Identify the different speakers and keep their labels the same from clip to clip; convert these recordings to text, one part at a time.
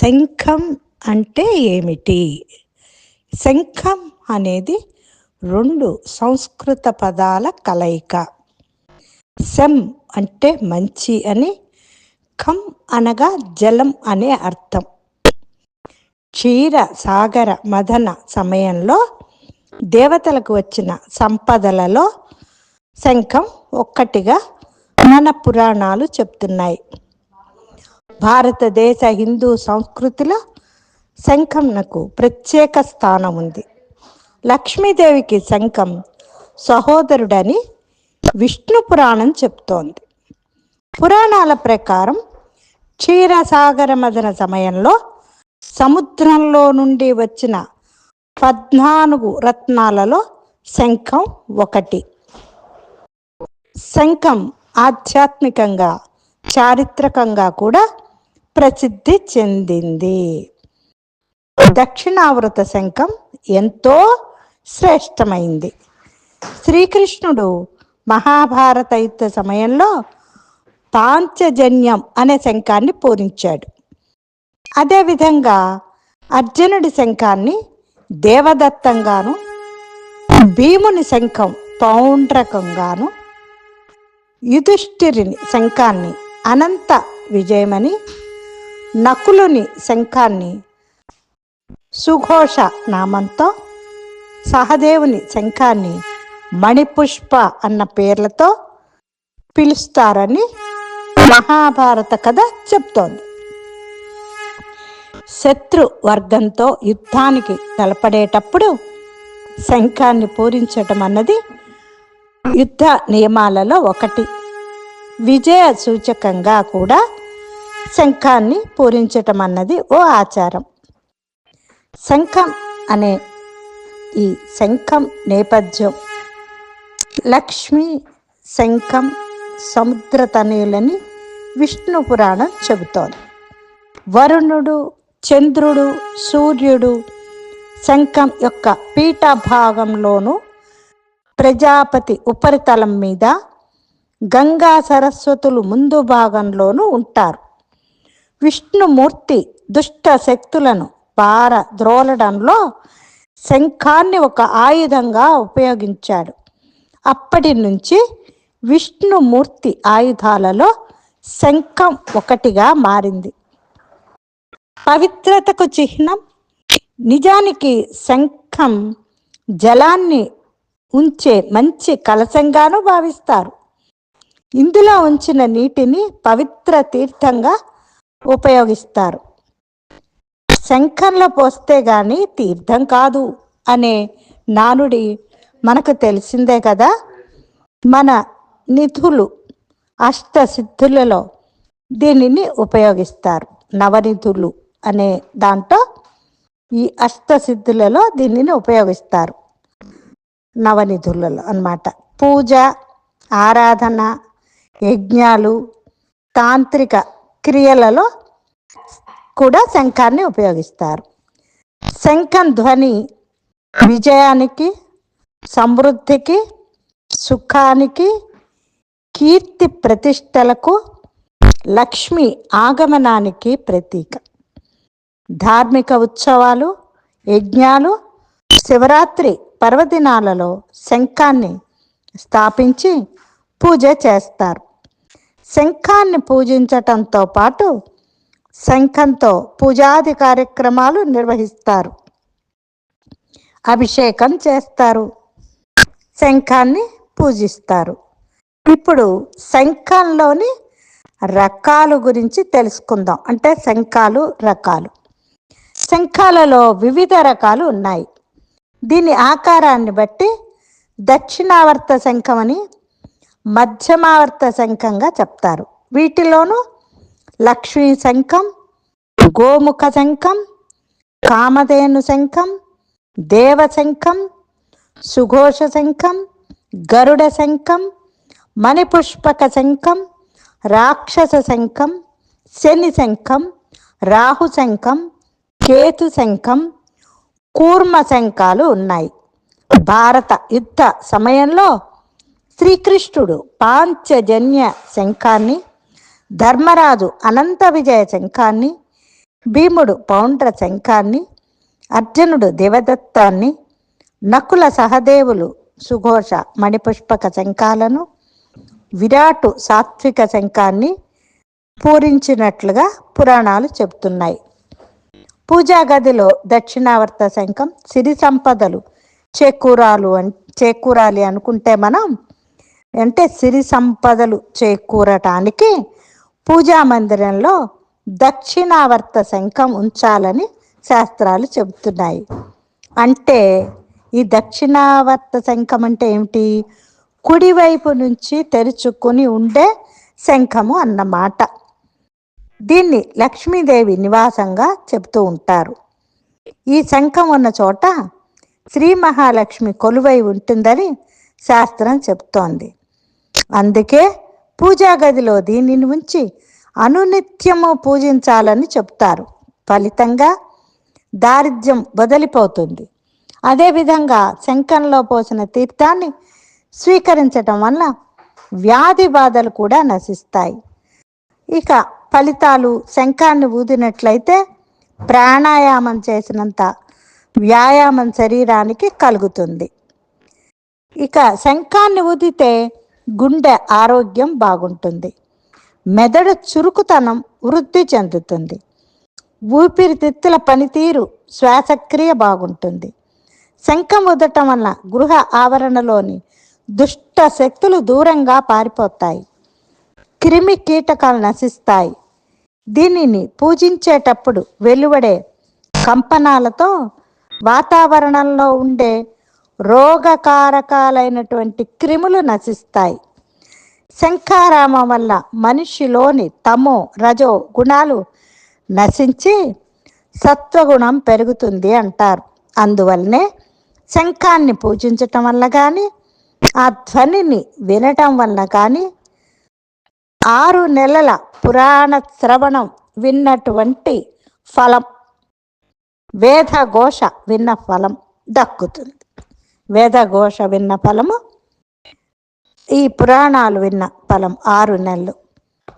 Speaker 1: శంఖం అంటే ఏమిటి? శంఖం అనేది రెండు సంస్కృత పదాల కలయిక. శం అంటే మంచి అని ఖం అనగా జలం అనే అర్థం. క్షీర సాగర మదన సమయంలో దేవతలకు వచ్చిన సంపదలలో శంఖం ఒక్కటిగా మన పురాణాలు చెప్తున్నాయి. భారతదేశ హిందూ సంస్కృతిలో శంఖంనకు ప్రత్యేక స్థానం ఉంది. లక్ష్మీదేవికి శంఖం సహోదరుడని విష్ణు పురాణం చెప్తోంది. పురాణాల ప్రకారం క్షీరసాగర మదన సమయంలో సముద్రంలో నుండి వచ్చిన పద్నాలుగు రత్నాలలో శంఖం ఒకటి. శంఖం ఆధ్యాత్మికంగా చారిత్రకంగా కూడా ప్రసిద్ధి చెందింది. దక్షిణావృత శంఖం ఎంతో శ్రేష్టమైంది. శ్రీకృష్ణుడు మహాభారత యుద్ధ సమయంలో పాంచజన్యం అనే శంఖాన్ని పూరించాడు. అదేవిధంగా అర్జునుడి శంఖాన్ని దేవదత్తంగాను భీముని శంఖం పౌండ్రకంగాను యుధిష్ఠిరిని శంఖాన్ని అనంత విజయమని నకులుని శంఖాన్ని సుఘోష నామంతో సహదేవుని శంఖాన్ని మణిపుష్ప అన్న పేర్లతో పిలుస్తారని మహాభారత కథ చెప్తోంది. శత్రు వర్గంతో యుద్ధానికి తలపడేటప్పుడు శంఖాన్ని పూరించటం అన్నది యుద్ధ నియమాలలో ఒకటి. విజయ సూచకంగా కూడా శంఖాన్ని పూరించటం అన్నది ఓ ఆచారం. శంఖం అనే ఈ శంఖం నేపథ్యం లక్ష్మి శంఖం సముద్ర తనయులని విష్ణు పురాణం చెబుతోంది. వరుణుడు చంద్రుడు సూర్యుడు శంఖం యొక్క పీఠ భాగంలోను ప్రజాపతి ఉపరితలం మీద గంగా సరస్వతులు ముందు భాగంలోనూ ఉంటారు. విష్ణుమూర్తి దుష్ట శక్తులను పార ద్రోలడంలో శంఖాన్ని ఒక ఆయుధంగా ఉపయోగించాడు. అప్పటి నుంచి విష్ణుమూర్తి ఆయుధాలలో శంఖం ఒకటిగా మారింది. పవిత్రతకు చిహ్నం నిజానికి శంఖం జలాన్ని ఉంచే మంచి కలశంగాను భావిస్తారు. ఇందులో ఉంచిన నీటిని పవిత్ర తీర్థంగా ఉపయోగిస్తారు. శంఖంలో పోస్తే గాని తీర్థం కాదు అనే నానుడి మనకు తెలిసిందే కదా. మన నిధులు అష్ట సిద్ధులలో దీనిని ఉపయోగిస్తారు. నవనిధులు అనే దాంట్లో ఈ అష్టసిద్ధులలో దీనిని ఉపయోగిస్తారు. నవనిధులలో అన్నమాట. పూజ ఆరాధన యజ్ఞాలు తాంత్రిక క్రియలలో కూడా శంఖాన్ని ఉపయోగిస్తారు. శంఖం ధ్వని విజయానికి సమృద్ధికి సుఖానికి కీర్తి ప్రతిష్టలకు లక్ష్మి ఆగమనానికి ప్రతీక. ధార్మిక ఉత్సవాలు యజ్ఞాలు శివరాత్రి పర్వదినాలలో శంఖాన్ని స్థాపించి పూజ చేస్తారు. శంఖాన్ని పూజించటంతో పాటు శంఖంతో పూజాది కార్యక్రమాలు నిర్వహిస్తారు. అభిషేకం చేస్తారు. శంఖాన్ని పూజిస్తారు. ఇప్పుడు శంఖంలోని రకాలు గురించి తెలుసుకుందాం. అంటే శంఖాలు రకాలు. శంఖాలలో వివిధ రకాలు ఉన్నాయి. దీని ఆకారాన్ని బట్టి దక్షిణావర్త శంఖం అని మధ్యమావర్త శంఖంగా చెప్తారు. వీటిలోనూ లక్ష్మీ శంఖం గోముఖ శంఖం కామధేను శంఖం దేవశంఖం సుఘోష శంఖం గరుడ శంఖం మణిపుష్పక శంఖం రాక్షస శంఖం శని శంఖం రాహు శంఖం కేతు శంఖం కూర్మ శంఖాలు ఉన్నాయి. భారత యుద్ధ సమయంలో శ్రీకృష్ణుడు పాంచజన్య శంఖాన్ని ధర్మరాజు అనంత విజయ శంఖాన్ని భీముడు పౌండ్ర శంఖాన్ని అర్జునుడు దేవదత్తాన్ని నకుల సహదేవులు సుఘోష మణిపుష్పక శంఖాలను విరాటు సాత్విక శంఖాన్ని పూరించినట్లుగా పురాణాలు చెబుతున్నాయి. పూజా గదిలో దక్షిణావర్త శంఖం సిరి సంపదలు చేకూరాలు చేకూరాలి అనుకుంటే మనం అంటే సిరి సంపదలు చేకూరటానికి పూజా మందిరంలో దక్షిణావర్త శంఖం ఉంచాలని శాస్త్రాలు చెబుతున్నాయి. అంటే ఈ దక్షిణావర్త శంఖం అంటే ఏమిటి? కుడివైపు నుంచి తెరుచుకుని ఉండే శంఖము అన్నమాట. దీన్ని లక్ష్మీదేవి నివాసంగా చెబుతూ ఉంటారు. ఈ శంఖం ఉన్న చోట శ్రీ మహాలక్ష్మి కొలువై ఉంటుందని శాస్త్రం చెప్తోంది అందుకే పూజా గదిలో దీనిని ఉంచి అనునిత్యము పూజించాలని చెప్తారు. ఫలితంగా దారిద్ర్యం వదిలిపోతుంది. అదేవిధంగా శంఖంలో పోసిన తీర్థాన్ని స్వీకరించటం వల్ల వ్యాధి బాధలు కూడా నశిస్తాయి. ఇక ఫలితాలు శంఖాన్ని ఊదినట్లయితే ప్రాణాయామం చేసినంత వ్యాయామం శరీరానికి కలుగుతుంది. ఇక శంఖాన్ని ఊదితే గుండె ఆరోగ్యం బాగుంటుంది. మెదడు చురుకుతనం వృద్ధి చెందుతుంది. ఊపిరితిత్తుల పనితీరు శ్వాసక్రియ బాగుంటుంది. శంఖం ఉదటం వల్ల గృహ ఆవరణలోని దుష్ట శక్తులు దూరంగా పారిపోతాయి. క్రిమి కీటకాలు నశిస్తాయి. దీనిని పూజించేటప్పుడు వెలువడే కంపనాలతో వాతావరణంలో ఉండే రోగకారకాలైనటువంటి క్రిములు నశిస్తాయి. శంఖారామం వల్ల మనిషిలోని తమో రజో గుణాలు నశించి సత్వగుణం పెరుగుతుంది అంటారు. అందువల్లనే శంఖాన్ని పూజించటం వల్ల కానీ ఆ ధ్వనిని వినటం వల్ల కానీ ఆరు నెలల పురాణ శ్రవణం విన్నటువంటి ఫలం వేదఘోష విన్న ఫలం దక్కుతుంది. వేదఘోష విన్న ఫలము ఈ పురాణాలు విన్న ఫలం ఆరు నెలలు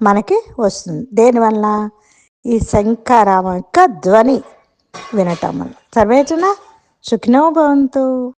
Speaker 1: మనకి వస్తుంది. దేనివల్ల ఈ శంకరామ యొక్క ధ్వని వినటం వల్ల సర్వేజన సుఖినో భవంతు.